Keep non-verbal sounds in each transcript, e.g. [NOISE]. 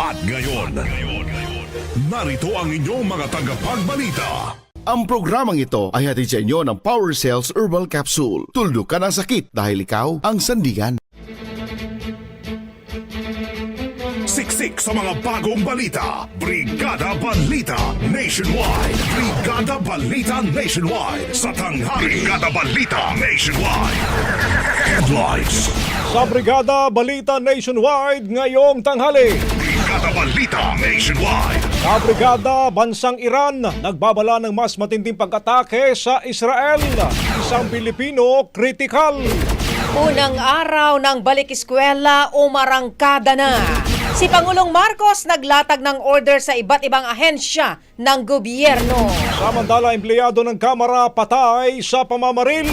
At ngayon, narito ang inyong mga tagapagbalita. Ang programang ito ay hatid sa inyo ng Power Cells Herbal Capsule. Tuldok ka ng sakit dahil ikaw ang sandigan. Siksik sa mga bagong balita. Brigada Balita Nationwide. Brigada Balita Nationwide sa tanghali. Brigada Balita Nationwide. Headlines. Sa Brigada Balita Nationwide ngayong tanghali. Balita Nationwide. Sa Brigada Bansang Iran, nagbabala ng mas matinding pag-atake sa Israel. Isang Pilipino kritikal. Unang araw ng balik eskwela, umarangkada na. Si Pangulong Marcos naglatag ng order sa iba't ibang ahensya ng gobyerno. Samantala, empleyado ng Kamara patay sa pamamaril.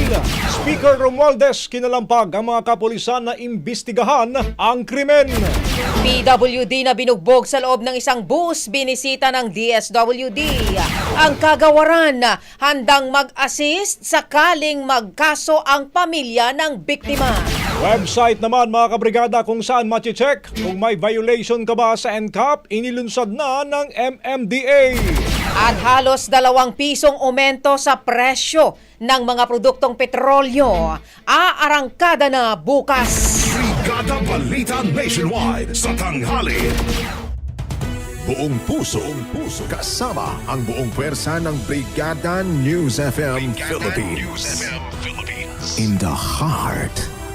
Speaker Romualdez kinalampag ang mga kapulisan na imbestigahan ang krimen. PWD na binugbog sa loob ng isang bus binisita ng DSWD. Ang kagawaran handang mag-assist sakaling magkaso ang pamilya ng biktima. Website naman mga kabrigada kung saan machi-check kung may violation ka ba sa NCAP, inilunsad na ng MMDA. At halos dalawang pisong aumento sa presyo ng mga produktong petrolyo. Aarangkada na bukas. Brigada Balita Nationwide sa tanghali. Buong puso, buong puso, kasama ang buong pwersa ng Brigada News FM Philippines. In the heart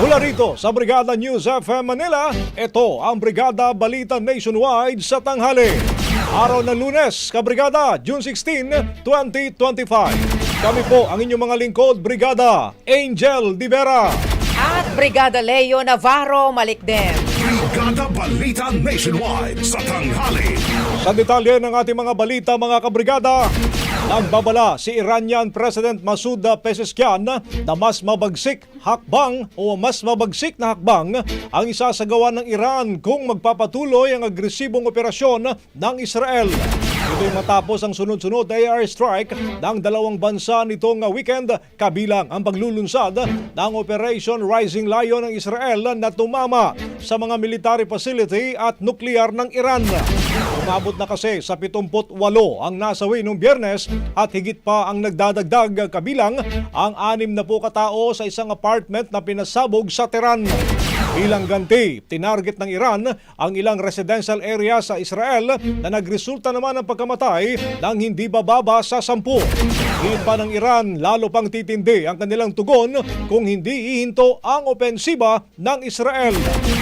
Mula rito sa Brigada News FM Manila, ito ang Brigada Balita Nationwide sa tanghali. Araw ng lunes, Kabrigada, June 16, 2025. Kami po ang inyong mga lingkod, Brigada Angel Divera. At Brigada Leo Navarro Malikden. Brigada Balita Nationwide sa tanghali. Sa detalye ng ating mga balita mga kabrigada, nagbabala si Iranian President Masoud Pezeshkian na mas mabagsik hakbang o mas mabagsik na hakbang ang isasagawa ng Iran kung magpapatuloy ang agresibong operasyon ng Israel. Ito'y matapos ang sunod-sunod na air strike ng dalawang bansa nitong weekend kabilang ang paglulunsad ng Operation Rising Lion ng Israel na tumama sa mga military facility at nuklear ng Iran. Umabot na kasi sa 78 ang nasawi noong biyernes at higit pa ang nagdadagdag kabilang ang anim na po katao sa isang apartment na pinasabog sa Tehran. Bilang ganti, tinarget ng Iran ang ilang residential area sa Israel na nagresulta naman ng pagkamatay ng hindi bababa sa sampu. Higit pa ng Iran, lalo pang titindi ang kanilang tugon kung hindi ihinto ang opensiba ng Israel.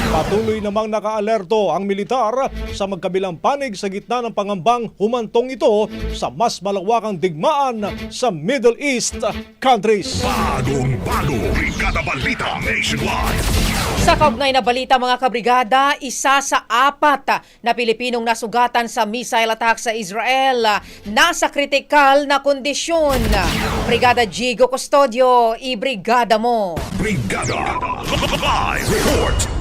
Patuloy namang nakaalerto ang militar sa magkabilang panig sa gitna ng pangambang humantong ito sa mas malawakang digmaan sa Middle East countries. Bagong bago, Brigada Balita Nationwide. Sa kaugnay na balita mga kabrigada, isa sa apat na Pilipinong nasugatan sa missile attack sa Israel nasa kritikal na kondisyon. Brigada Jigo Custodio, i-brigada mo. Brigada Live Report.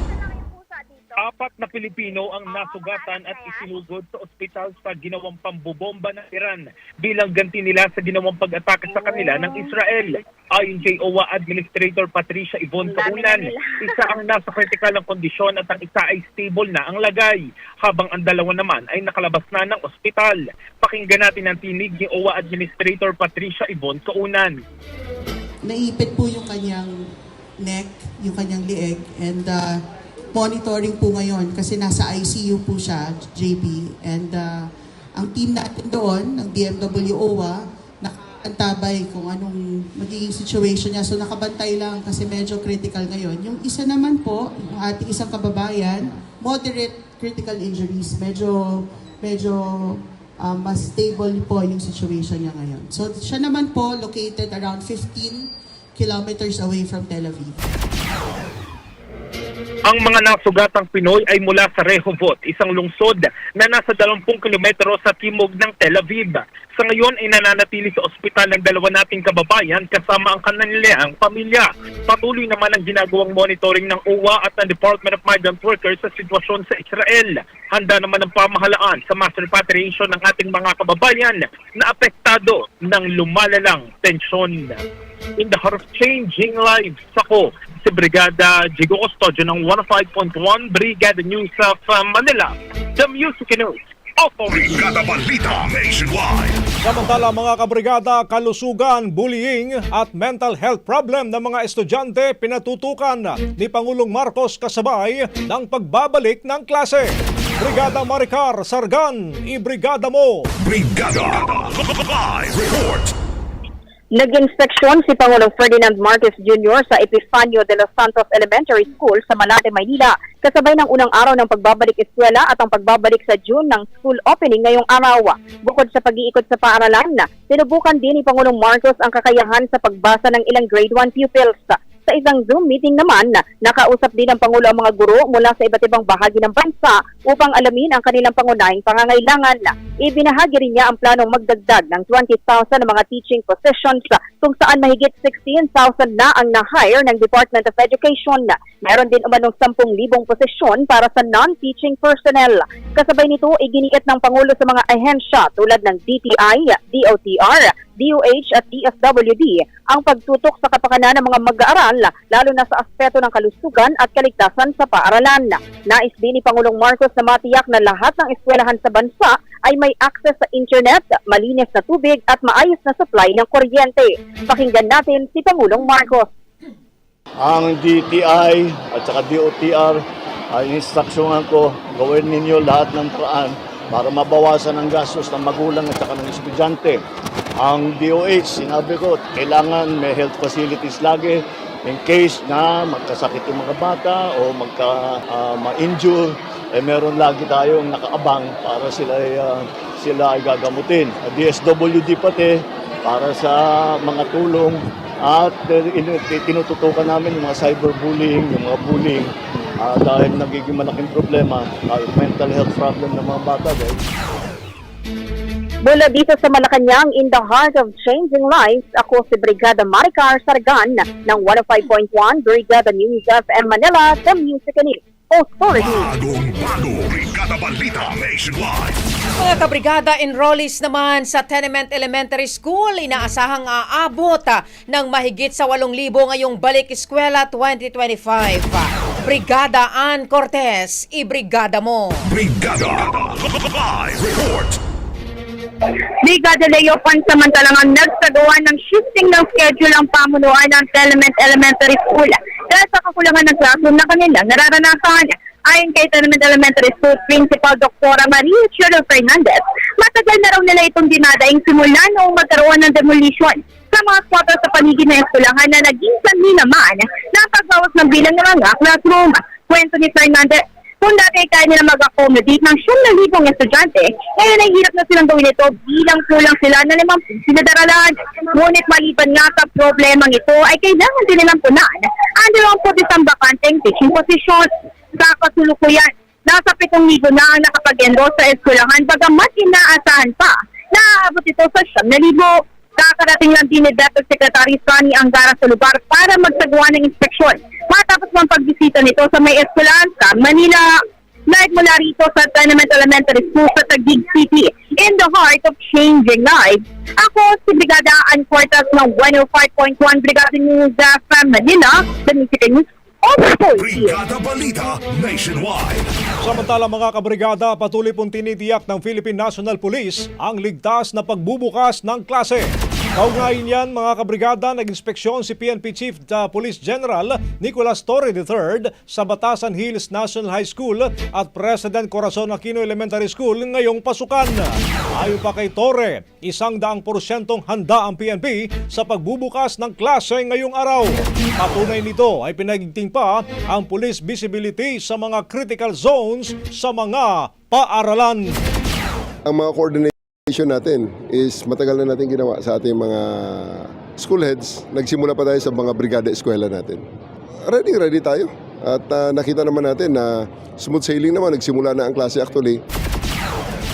Apat na Pilipino ang nasugatan at isinugod sa ospital sa ginawang pambobomba ng Iran bilang ganti nila sa ginawang pag-atake sa kanila ng Israel. Ayon kay OWA Administrator Patricia Yvonne Kaunan, [LAUGHS] isa ang nasa kritikal ng kondisyon at ang isa ay stable na ang lagay, habang ang dalawa naman ay nakalabas na ng ospital. Pakinggan natin ang tinig ni OWA Administrator Patricia Yvonne Kaunan. naipit po yung kanyang neck, yung kanyang lieg, and uh, monitoring po ngayon kasi nasa ICU po siya, JP. And uh, ang team natin doon, ng DMW OWA, nakaantabay kung anong magiging situation niya. So nakabantay lang kasi medyo critical ngayon. Yung isa naman po, yung ating isang kababayan, moderate critical injuries. Medyo, medyo um, mas stable po yung situation niya ngayon. So siya naman po located around 15 kilometers away from Tel Aviv. Ang mga nasugatang Pinoy ay mula sa Rehovot, isang lungsod na nasa 20 kilometro sa timog ng Tel Aviv. Sa ngayon ay nananatili sa ospital ng dalawa nating kababayan kasama ang kanilang pamilya. Patuloy naman ang ginagawang monitoring ng OWA at ng Department of Migrant Workers sa sitwasyon sa Israel. Handa naman ang pamahalaan sa mass repatriation ng ating mga kababayan na apektado ng lumalalang tensyon. In the heart of changing lives, ako si Brigada Jigo Custodio ng 105.1 Brigada News of uh, Manila, the Music News. Brigada Balita Nationwide. Samantala mga kabrigada, kalusugan, bullying at mental health problem ng mga estudyante pinatutukan ni Pangulong Marcos kasabay ng pagbabalik ng klase. Brigada Maricar Sargan, i-brigada mo! Brigada Live Report. Nag-inspeksyon si Pangulong Ferdinand Marcos Jr. sa Epifanio de los Santos Elementary School sa Malate, Maynila kasabay ng unang araw ng pagbabalik eskwela at ang pagbabalik sa June ng school opening ngayong araw. Bukod sa pag-iikot sa paaralan, tinubukan din ni Pangulong Marcos ang kakayahan sa pagbasa ng ilang grade 1 pupils. Sa isang Zoom meeting naman, nakausap din ng Pangulo ang mga guro mula sa iba't ibang bahagi ng bansa upang alamin ang kanilang pangunahing pangangailangan. Ibinahagi rin niya ang planong magdagdag ng 20,000 na mga teaching positions kung saan mahigit 16,000 na ang na-hire ng Department of Education. Meron din umanong 10,000 posisyon para sa non-teaching personnel. Kasabay nito, iginiit ng Pangulo sa mga ahensya tulad ng DTI, DOTR, DOH at DSWD ang pagtutok sa kapakanan ng mga mag-aaral lalo na sa aspeto ng kalusugan at kaligtasan sa paaralan. Nais din ni Pangulong Marcos na matiyak na lahat ng eskwelahan sa bansa ay may access sa internet, malinis na tubig at maayos na supply ng kuryente. Pakinggan natin si Pangulong Marcos. ang DTI at saka DOTR ay instruksyonan ko gawin ninyo lahat ng paraan para mabawasan ang gastos ng magulang at saka ng estudyante. Ang DOH, sinabi ko, kailangan may health facilities lagi in case na magkasakit yung mga bata o magka ah, ma-injure, eh meron lagi tayong nakaabang para sila ah, sila ay gagamutin. DSWD pati para sa mga tulong at uh, in- tinututukan namin yung mga cyberbullying, yung mga bullying ah, dahil nagiging malaking problema, ah, mental health problem ng mga bata. Dahil Mula dito sa Malacanang, in the heart of changing lives, ako si Brigada Maricar Sargan ng 105.1 Brigada News FM Manila, the Music and Authority. Bagong bago, Brigada Balita Nationwide. Mga kabrigada enrollees naman sa Tenement Elementary School, inaasahang aabot ah, ng mahigit sa 8,000 ngayong balik eskwela 2025. Brigada Ann Cortez, ibrigada mo. Brigada Live Report. Brigada Leo pansamantalang ang nagsagawa ng shifting ng schedule ang pamunuan ng Tenement Elementary School dahil sa kakulangan ng classroom na kanilang nararanasan. Ayon kay Tenement Elementary School Principal Dr. Maria Chiro Fernandez, matagal na raw nila itong dinadaing simula noong magkaroon ng demolition sa mga quarter sa paligid ng eskwelahan na naging sanhi naman na pagbawas ng bilang ng mga classroom. Kwento ni Fernandez, kung dati kaya nila mag-accommodate ng siyam na libong estudyante, ngayon ay hirap na silang gawin ito bilang kulang sila na limang sinadaralan. Ngunit maliban nga sa problemang ito ay kailangan din nilang punan ang dalawang po isang bakanteng teaching position. Sa kasulukuyan, nasa 7,000 na ang nakapag-enroll sa eskwelahan bagamat inaasahan pa na aabot ito sa siyam na libo. Kakarating lang din ni Deputy Secretary Sonny Angara sa lugar para magsagawa ng inspeksyon. Matapos ng pagbisita nito sa may eskwelahan sa Manila. Live mula rito sa Tenement Elementary School sa Taguig City in the heart of changing lives. Ako si Brigada Ann Cortas ng 105.1 Brigada News FM Manila, the Music News of the Philippines. Brigada Balita Nationwide. Samantala mga kabrigada, patuloy pong tinitiyak ng Philippine National Police ang ligtas na pagbubukas ng klase. Kaugnayan yan mga kabrigada, nag-inspeksyon si PNP Chief the Police General Nicolas Torre III sa Batasan Hills National High School at President Corazon Aquino Elementary School ngayong pasukan. Ayon pa kay Torre, isang daang porsyentong handa ang PNP sa pagbubukas ng klase ngayong araw. Patunay nito ay pinagigting pa ang police visibility sa mga critical zones sa mga paaralan. Ang mga coordination natin is matagal na natin ginawa sa ating mga school heads. Nagsimula pa tayo sa mga brigada eskwela natin. Ready, ready tayo. At ah, nakita naman natin na smooth sailing naman. Nagsimula na ang klase actually.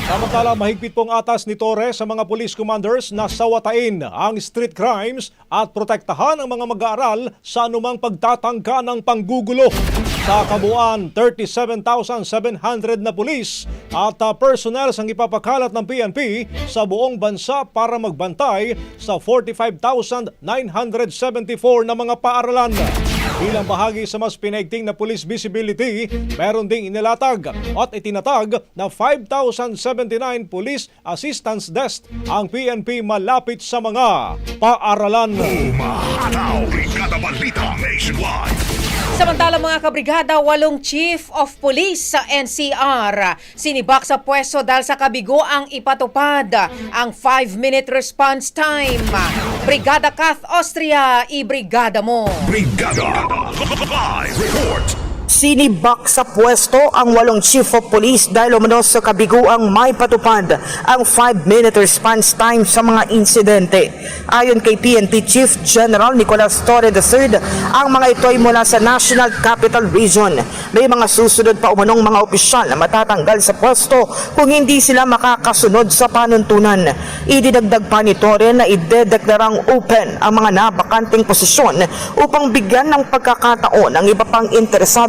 Samantala, mahigpit pong atas ni Torre sa mga police commanders na sawatain ang street crimes at protektahan ang mga mag-aaral sa anumang pagtatangka ng panggugulo. Sa kabuuan, 37,700 na pulis at uh, personnel ang ipapakalat ng PNP sa buong bansa para magbantay sa 45,974 na mga paaralan. Bilang bahagi sa mas pinaigting na police visibility, meron ding inilatag at itinatag na 5,079 police assistance desk ang PNP malapit sa mga paaralan. Umahataw. Brigada Balita Nationwide. Samantala mga kabrigada, walong chief of police sa NCR sinibak sa pwesto dahil sa kabigo ang ipatupad ang 5-minute response time. Brigada Kath Austria, ibrigada mo. Brigada Live Report. Sinibak sa pwesto ang walong chief of police dahil umano sa kabiguang may patupad ang 5-minute response time sa mga insidente. Ayon kay PNP Chief General Nicolas Torre III, ang mga ito ay mula sa National Capital Region. May mga susunod pa umanong mga opisyal na matatanggal sa pwesto kung hindi sila makakasunod sa panuntunan. Idinagdag pa ni Torre na idedeklarang open ang mga nabakanting posisyon upang bigyan ng pagkakataon ang iba pang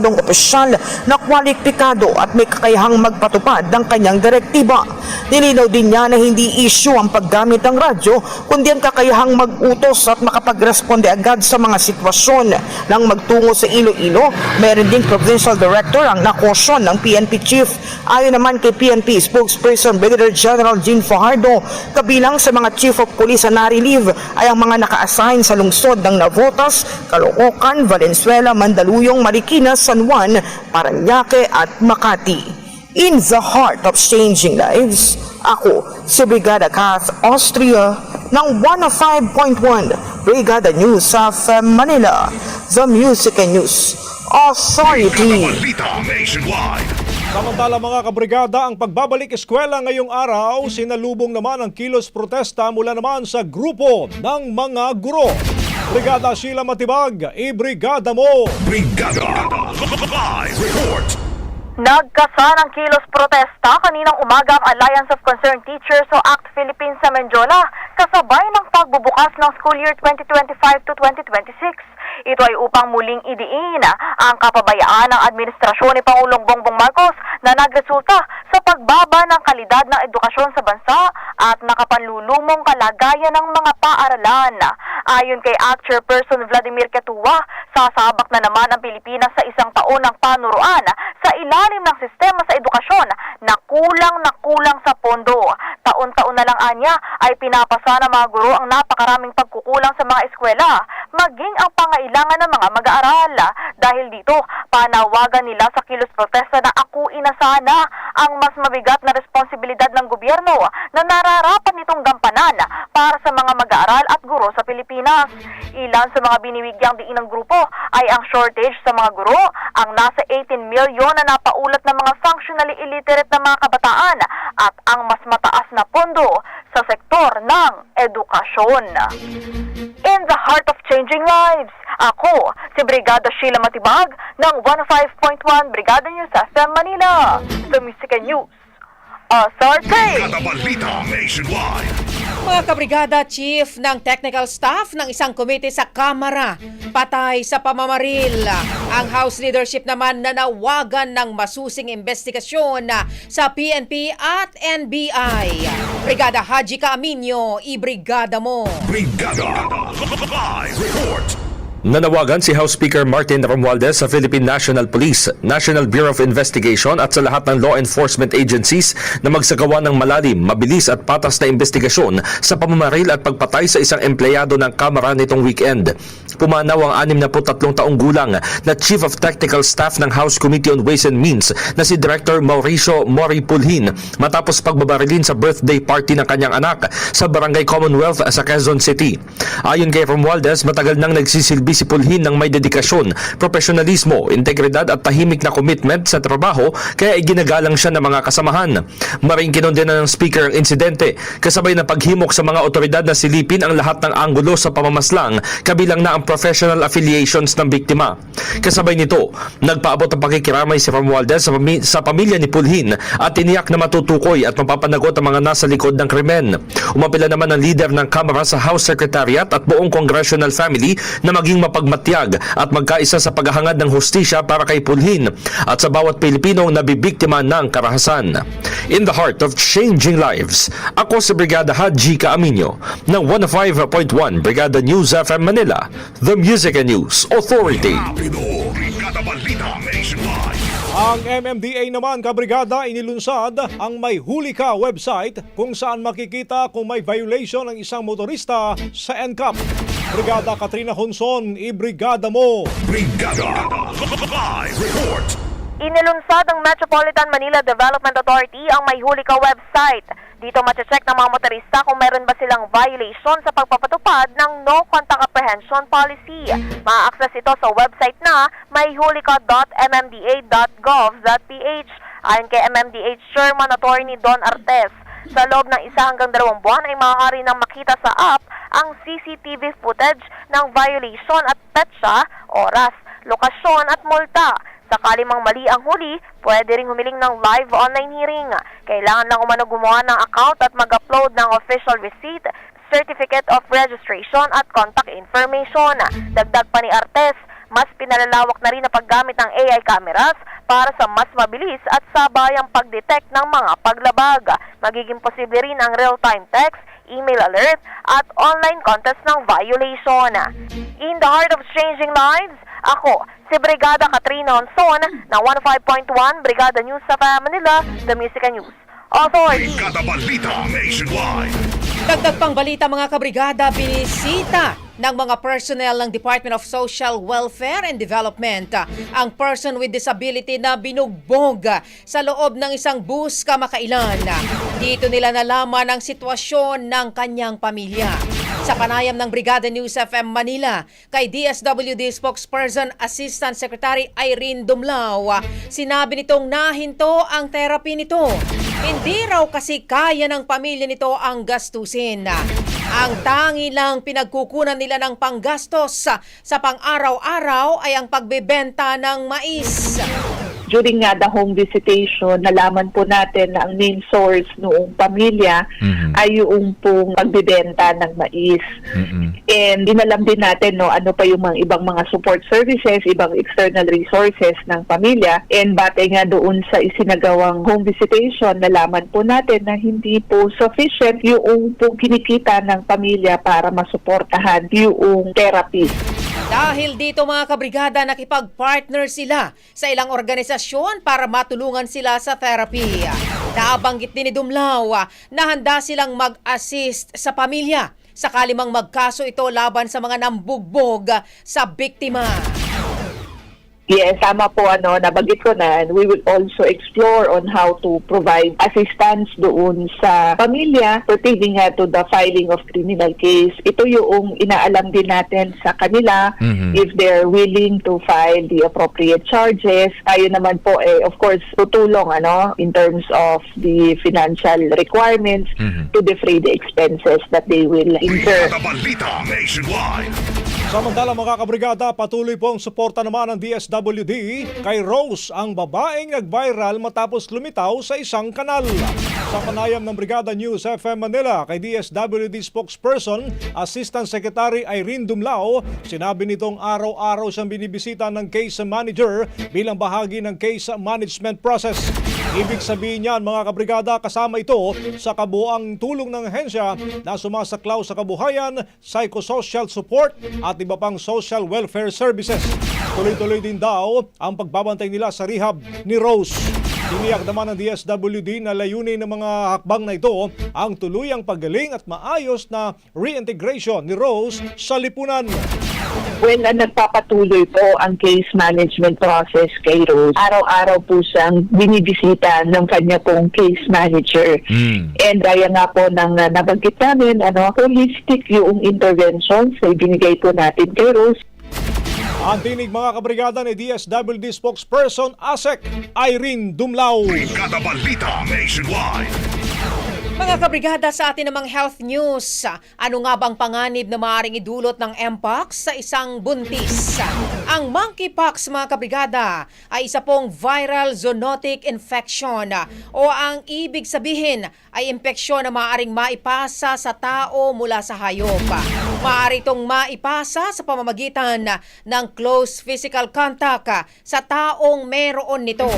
interesadong opisyal na kwalipikado at may kakayahang magpatupad ng kanyang direktiba. Nilinaw din niya na hindi issue ang paggamit ng radyo kundi ang kakayahang mag-utos at makapagresponde agad sa mga sitwasyon. Nang magtungo sa Iloilo, meron din provincial director ang nakosyon ng PNP chief. Ayon naman kay PNP spokesperson Brigadier General Jean Fajardo, kabilang sa mga chief of police na nari-leave ay ang mga naka-assign sa lungsod ng Navotas, Caloocan, Valenzuela, Mandaluyong, Marikina, San Juan, Paranaque at Makati. In the heart of changing lives, ako si Brigada Kath Austria ng 105.1 Brigada News of Manila, the Music and News Authority. Samantala mga kabrigada, ang pagbabalik eskwela ngayong araw, sinalubong naman ang kilos protesta mula naman sa grupo ng mga guro. Brigada Sheila Matibag, i-brigada mo! Brigada Live Report. Nagkasa ng kilos protesta kaninang umaga ang Alliance of Concerned Teachers o ACT Philippines sa Menjola kasabay ng pagbubukas ng school year 2025 to 2026. Ito ay upang muling idiin ang kapabayaan ng administrasyon ni Pangulong Bongbong Marcos na nagresulta sa pagbaba ng kalidad ng edukasyon sa bansa at nakapanlulumong kalagayan ng mga paaralan. Ayon kay ACT Chairperson Vladimir Katuwa, sasabak na naman ang Pilipinas sa isang taon ng panuruan sa ilalim ng sistema sa edukasyon na kulang na kulang sa pondo. Lang anya ay pinapasa ng mga guro ang napakaraming pagkukulang sa mga eskwela, maging ang pangailangan ng mga mag-aaral. Dahil dito, panawagan nila sa kilos protesta na akuin na sana ang mas mabigat na responsibilidad ng gobyerno na nararapat nitong gampanan para sa mga mag-aaral at guro sa Pilipinas. Ilan sa mga binibigyang diin ng grupo ay ang shortage sa mga guro, ang nasa 18 milyon na napaulat ng mga functionally illiterate na mga kabataan at ang mas mataas na pondo sa sektor ng edukasyon. In the heart of changing lives, ako si Brigada Sheila Matibag ng 105.1 Brigada News FM Manila, The Music and News. Authority! Brigada Balita Nationwide. Mga kabrigada, chief ng technical staff ng isang komite sa Kamara, patay sa pamamaril. Ang House leadership naman nanawagan ng masusing investigasyon sa PNP at NBI. Brigada Haji Kaaminyo, ibrigada mo. Brigada Live Report. Nanawagan si House Speaker Martin Romualdez sa Philippine National Police, National Bureau of Investigation at sa lahat ng law enforcement agencies na magsagawa ng malalim, mabilis at patas na investigasyon sa pamamaril at pagpatay sa isang empleyado ng Kamara nitong weekend. Pumanaw ang 63 taong gulang na Chief of Technical Staff ng House Committee on Ways and Means na si Director Mauricio Mori Pulhin matapos pagbabarilin sa birthday party ng kanyang anak sa Barangay Commonwealth sa Quezon City. Ayon kay Romualdez, matagal nang nagsisilbi si Pulhin ng may dedikasyon, profesionalismo, integridad at tahimik na commitment sa trabaho kaya iginagalang siya ng mga kasamahan. Maring kinondena ng speaker ang insidente kasabay na paghimok sa mga otoridad na silipin ang lahat ng anggulo sa pamamaslang kabilang na ang professional affiliations ng biktima. Kasabay nito, nagpaabot ang pakikiramay si Romualdez sa, pami- sa pamilya ni Pulhin at tiniyak na matutukoy at mapapanagot ang mga nasa likod ng krimen. Umapila naman ang leader ng Kamara sa House Secretariat at buong congressional family na maging mapagmatyag at magkaisa sa paghahangad ng hustisya para kay Pulhin at sa bawat Pilipinong nabibiktima ng karahasan. In the heart of changing lives, ako si Brigada Haji Kaaminyo ng 105.1 Brigada News FM Manila, The Music and News Authority. Ang MMDA naman, kabrigada, inilunsad ang May Huli Ka website kung saan makikita kung may violation ng isang motorista sa NCAP. Brigada Katrina Honson, ibrigada mo! Brigada Live Report. Inilunsad ng Metropolitan Manila Development Authority ang May Huli Ka website. Dito mache-check ng mga motorista kung meron ba silang violation sa pagpapatupad ng No Contact Apprehension Policy. Ma-access ito sa website na mayhulika.mmda.gov.ph ayon kay MMDH Chairman Attorney Don Artes. Sa loob ng isa hanggang dalawang buwan ay maaari nang makita sa app ang CCTV footage ng violation at petsa, oras, lokasyon at multa. Sakali mang mali ang huli, pwede ring humiling ng live online hearing. Kailangan lang umano gumawa ng account at mag-upload ng official receipt, certificate of registration at contact information. Dagdag pa ni Artes, mas pinalalawak na rin ang paggamit ng AI cameras para sa mas mabilis at sabayang pag-detect ng mga paglabag. Magiging posible rin ang real-time text, email alert, at online contest ng violation. In the heart of changing lives, ako, si Brigada Katrina Honson ng 105.1 Brigada News sa Manila, The Music and News. Authority. Brigada Balita Nationwide. Dagdag pang balita mga kabrigada, binisita ng mga personnel ng Department of Social Welfare and Development ang person with disability na binugbog sa loob ng isang bus kamakailan. Dito nila nalaman ang sitwasyon ng kanyang pamilya. Sa panayam ng Brigada News FM Manila kay DSWD spokesperson Assistant Secretary Irene Dumlao, sinabi nitong nahinto ang therapy nito. Hindi raw kasi kaya ng pamilya nito ang gastusin. Ang tangi lang pinagkukunan nila ng panggastos sa, pang-araw-araw ay ang pagbebenta ng mais. During nga the home visitation, nalaman po natin na ang main source noong pamilya ay yung pong pagbibenta ng mais. And dinalam din natin no ano pa yung mga ibang mga support services, ibang external resources ng pamilya. And batay nga doon sa isinagawang home visitation, nalaman po natin na hindi po sufficient yung po kinikita ng pamilya para masuportahan yung therapy. Dahil dito mga kabrigada, nakipag-partner sila sa ilang organisasyon para matulungan sila sa therapy. Nabanggit din ni Dumlaw na handa silang mag-assist sa pamilya sakali mang magkaso ito laban sa mga nambugbog sa biktima. Yes, tama po ano, nabanggit ko na and we will also explore on how to provide assistance doon sa pamilya pertaining nga to the filing of criminal case. Ito yung inaalam din natin sa kanila if they're willing to file the appropriate charges. Tayo naman po eh, of course, tutulong ano in terms of the financial requirements to defray the expenses that they will incur. Balita Nationwide. Samantala mga kabrigada, patuloy pong suporta naman ng DSWD kay Rose, ang babaeng nag-viral matapos lumitaw sa isang kanal. Sa panayam ng Brigada News FM Manila kay DSWD spokesperson, Assistant Secretary Irene Dumlao, sinabi nitong araw-araw siyang binibisita ng case manager bilang bahagi ng case management process. Ibig sabihin niyan mga kabrigada kasama ito sa kabuang tulong ng ahensya na sumasaklaw sa kabuhayan, psychosocial support at iba pang social welfare services. Tuloy-tuloy din daw ang pagbabantay nila sa rehab ni Rose. Tiniyak naman ng DSWD na layunin ng mga hakbang na ito ang tuluyang paggaling at maayos na reintegration ni Rose sa lipunan. Well, na nagpapatuloy po ang case management process kay Rose. Araw-araw po siyang binibisita ng kanya pong case manager. And gaya nga po ng uh, nabanggit namin, ano, holistic yung interventions na ibinigay po natin kay Rose. Ang tinig mga kabrigada ni DSWD spokesperson ASEC Irene Dumlao. Brigada Balita Nationwide. Mga kabrigada sa atin namang health news, ano nga bang panganib na maaaring idulot ng Mpox sa isang buntis? Ang monkeypox mga kabrigada ay isa pong viral zoonotic infection o ang ibig sabihin ay impeksyon na maaaring maipasa sa tao mula sa hayop. Maaari itong maipasa sa pamamagitan ng close physical contact sa taong meron nito.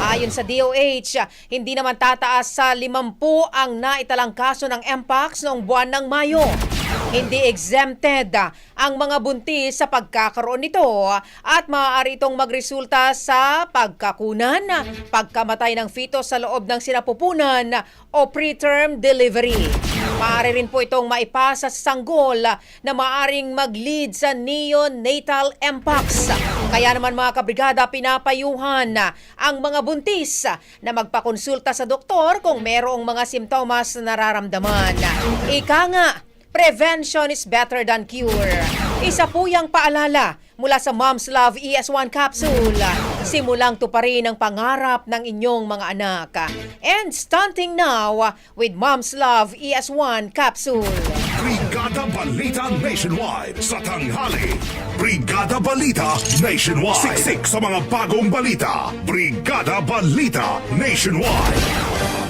Ayon sa DOH, hindi naman tataas sa 50 ang naitalang kaso ng Mpox noong buwan ng Mayo. Hindi exempted ang mga buntis sa pagkakaroon nito at maaari itong magresulta sa pagkakunan, pagkamatay ng fetus sa loob ng sinapupunan o preterm delivery. Maaari rin po itong maipasa sa sanggol na maaring mag-lead sa neonatal Mpox. Kaya naman mga kabrigada, pinapayuhan ang mga buntis na magpakonsulta sa doktor kung merong mga simptomas na nararamdaman. Ika nga, prevention is better than cure. Isa po yung paalala mula sa Mom's Love ES1 Capsule. Simulang tuparin ang pangarap ng inyong mga anak. And stunting now with Mom's Love ES1 Capsule. Brigada Balita Nationwide sa tanghali. Brigada Balita Nationwide. Siksik sa mga bagong balita. Brigada Balita Nationwide.